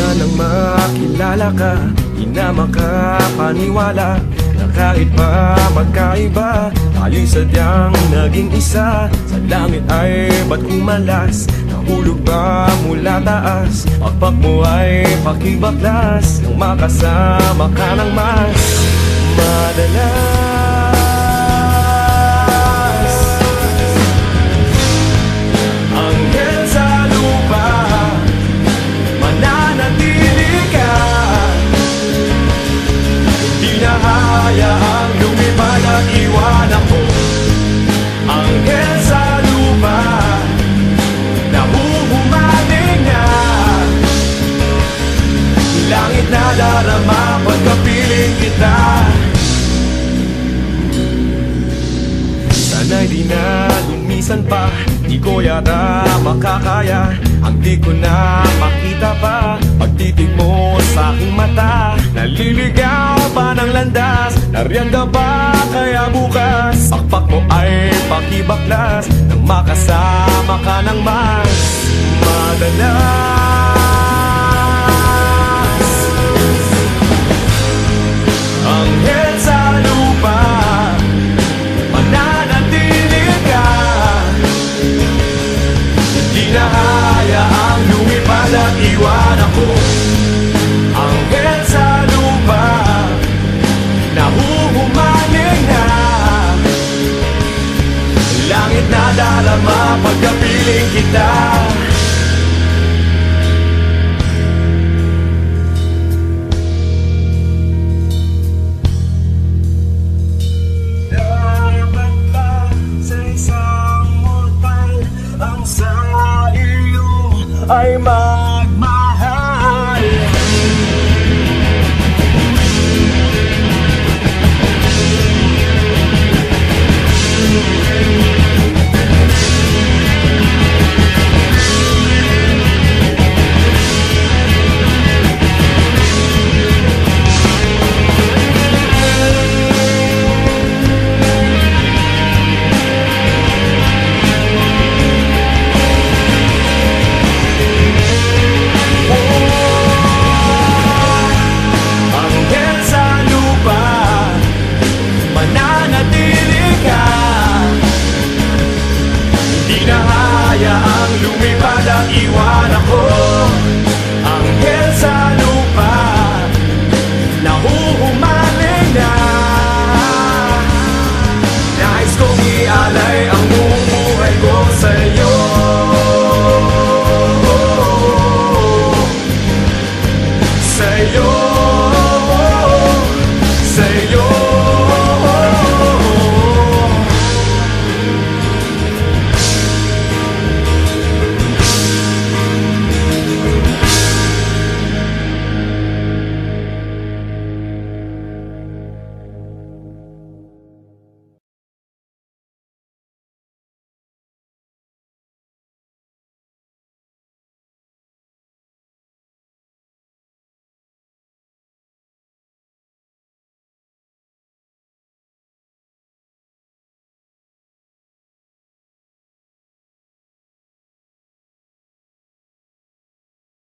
Mula nang makilala ka Di na makapaniwala Na kahit pa magkaiba Tayo'y sadyang naging isa. Sa langit ay ba't kumalas? Nahulog ba mula taas? Pagpak mo ay pakibaklas. Nang makasama ka ng mas. Madalas Sana'y di na lumisan pa. Di ko yata makakaya. Ang di ko na makita pa. Pagtitig mo sa aking mata Naliligaw pa ng landas. Nariyan ka ba? Kaya bukas Pakpak mo ay pakibaklas. Nang makasama ka ng mas Madalas iwan ako. Anghel sa lupa Nahuhumaling na. Langit na darama Pagkapiling kita. Dapat ba